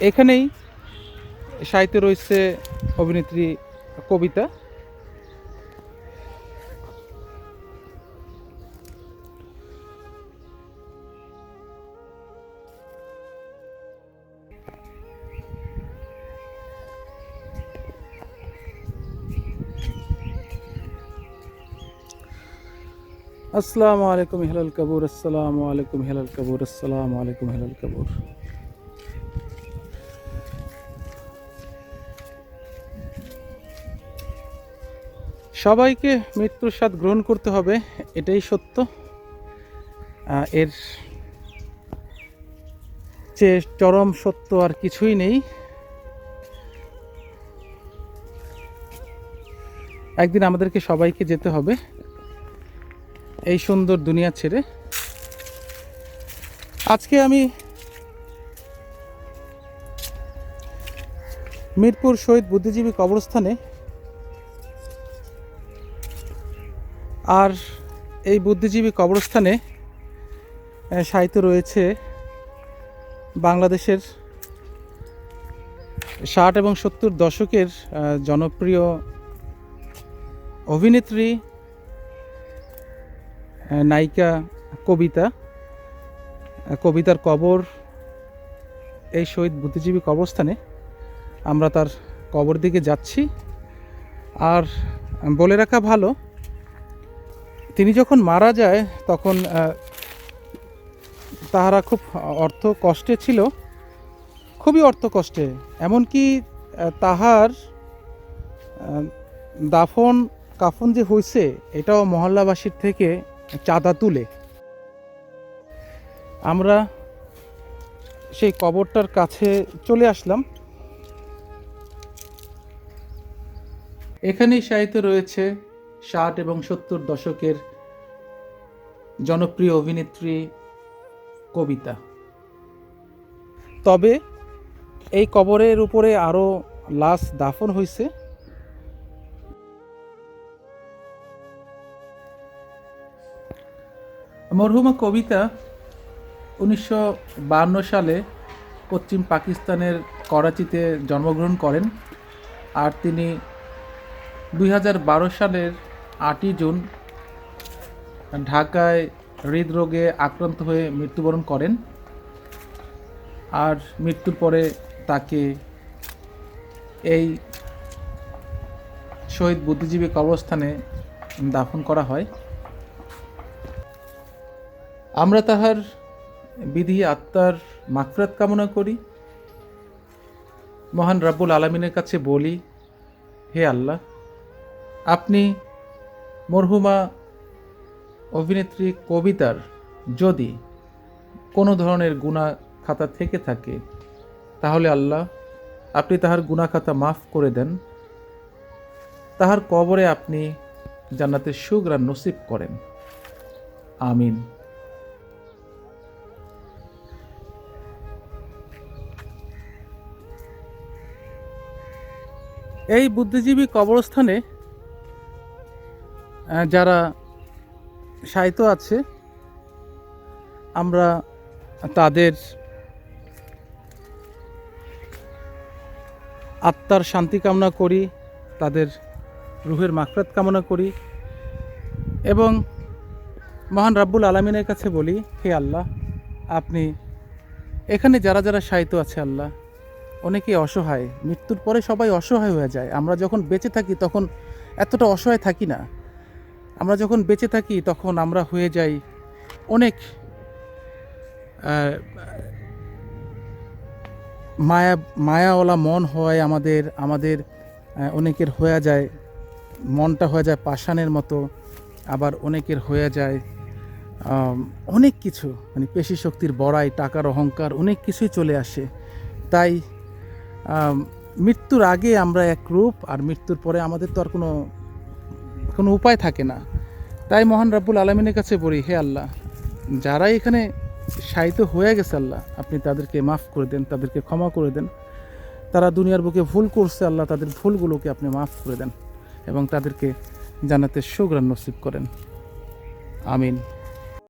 এখানেই সাহিত্যে রয়েছে অভিনেত্রী কবিতা। আসসালামু আলাইকুম, হেলাল কাবুর। আসসালামু আলাইকুম, হেলাল কাবুর। আসসালামু আলাইকুম, হেলাল কাবুর। সবাইকে মৃত্যুর স্বাদ গ্রহণ করতে হবে, এটাই সত্য। এর যে চরম সত্য আর কিছুই নেই। একদিন আমাদেরকে সবাইকে যেতে হবে এই সুন্দর দুনিয়া ছেড়ে। আজকে আমি মিরপুর শহীদ বুদ্ধিজীবী কবরস্থানে আর এই বুদ্ধিজীবী কবরস্থানে সাহিত্য রয়েছে বাংলাদেশের ষাট এবং সত্তর দশকের জনপ্রিয় অভিনেত্রী নায়িকা, কবিতা কবিতার কবর, এই শহীদ বুদ্ধিজীবী কবরস্থানে আমরা তার কবর দিকে যাচ্ছি। আর বলে রাখা ভালো তিনি যখন মারা যায়, তখন তাহারা খুব অর্থ কষ্টে ছিল, খুবই অর্থ কষ্টে। এমনকি তাহার দাফন, কাফন যে হয়েছে এটাও মহল্লাবাসীর থেকে চাঁদা তুলে। আমরা সেই কবরটার কাছে চলে আসলাম। এখানেই সাহিত্য রয়েছে ষাট এবং সত্তর দশকের জনপ্রিয় অভিনেত্রী, কবিতা। তবে এই কবরের উপরে আরও লাশ দাফন হয়েছে। মরহুমা কবিতা উনিশশো সালে পশ্চিম পাকিস্তানের করাচিতে জন্মগ্রহণ করেন। আর তিনি দুই হাজার বারো সালের আটই জুন ঢাকায় হৃদরোগে আক্রান্ত হয়ে মৃত্যুবরণ করেন আর মৃত্যুর পরে তাকে এই শহীদ বুদ্ধিজীবী কবরস্থানে দাফন করা হয়। আমরা তাহার বিধি আত্মার মাকফরাত কামনা করি। মহান রাব্বুল আলমিনের কাছে বলি, হে আল্লাহ, আপনি মরহুমা অভিনেত্রী কবিতার যদি কোনো ধরনের গুণা খাতা থেকে থাকে, তাহলে আল্লাহ আপনি তাহার গুণা খাতা মাফ করে দেন। তাহার কবরে আপনি জান্নাতের সুগ্রাণ নসিব করেন। আমিন। এই বুদ্ধিজীবী কবরস্থানে যারা সাহিত্য আছে, আমরা তাদের আত্মার শান্তি কামনা করি, তাদের রুহের মাকরাত কামনা করি এবং মহান রাব্বুল আলমিনের কাছে বলি, হে আল্লাহ, আপনি এখানে যারা যারা সাহিত্য আছে আল্লাহ অনেকেই অসহায়, মৃত্যুর পরে সবাই অসহায় হয়ে যায়। আমরা যখন বেঁচে থাকি তখন এতটা অসহায় থাকি না। আমরা যখন বেঁচে থাকি, তখন আমরা হয়ে যাই অনেক মায়া, মায়াওয়ালা মন হয় আমাদের আমাদের অনেকের হয়ে যায়, মনটা হয়ে যায় পাষাণের মতো, আবার অনেকের হয়ে যায় অনেক কিছু মানে পেশি শক্তির বড়াই, টাকার অহংকার, অনেক কিছুই চলে আসে। তাই মৃত্যুর আগে আমরা এক রূপ, আর মৃত্যুর পরে আমাদের তো আর কোনো কোনো উপায় থাকে না। তাই মহান রাব্বুল আলমিনের কাছে বলি, হে আল্লাহ যারা এখানে সাহিত্য হয়ে গেছে আল্লাহ, আপনি তাদেরকে মাফ করে দেন, তাদেরকে ক্ষমা করে দেন। তারা দুনিয়ার বুকে ভুল করছে আল্লাহ, তাদের ভুলগুলোকে আপনি মাফ করে দেন এবং তাদেরকে জানাতে সুগ্রাণ নসিব করেন। আমিন।